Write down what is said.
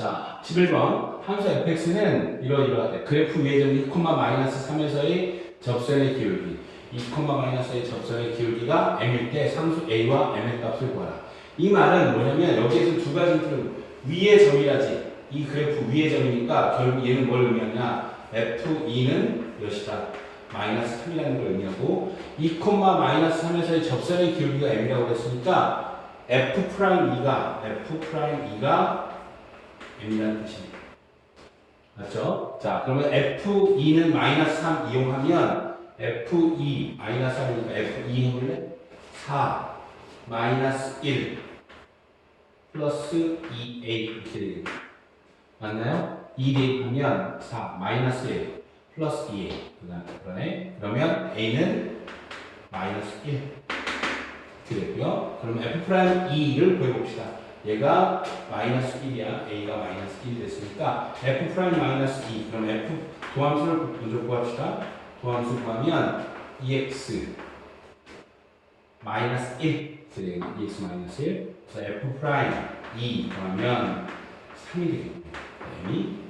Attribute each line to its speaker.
Speaker 1: 자, 11번. 함수 fx는 이러이러하대. 그래프 위의 점 2, 마이너스 3에서의 접선의 기울기. 2, 마이너스의 접선의 기울기가 m일 때 상수 a와 m의 값을 구하라. 이 말은 뭐냐면 여기에서 두 가지 힌트를 위의 점이라지. 이 그래프 위의 점이니까 결국 얘는 뭘 의미하냐? f2는 몇이다? 마이너스 3이라는 걸 의미하고 2, 마이너스 3에서의 접선의 기울기가 m이라고 그랬으니까 f 프라임 2가 f 프라임 2가 m이라는 뜻입니다. 맞죠? 자, 그러면 f2는 마이너스 3 이용하면 f2 마이너스 3이니까 f2 해볼래? 4 마이너스 1 플러스 2a 이렇게 되겠네. 맞나요? 2 대입하면 4 마이너스 1 플러스 2a 그다음에 그러면 a는 마이너스 1 이렇게 되고요. 그럼 f 프라임 2를 구해봅시다. 얘가 마이너스 1이야. a가 마이너스 1이 됐으니까 f 프라임 마이너스 2 그럼 f 도함수를 먼저 구합시다. 도함수 구하면 2x 마이너스 1 이렇게 되겠네. 2x 마이너스 1 그래서 f 프라임 2 그러면 3이 되겠네요. m이 3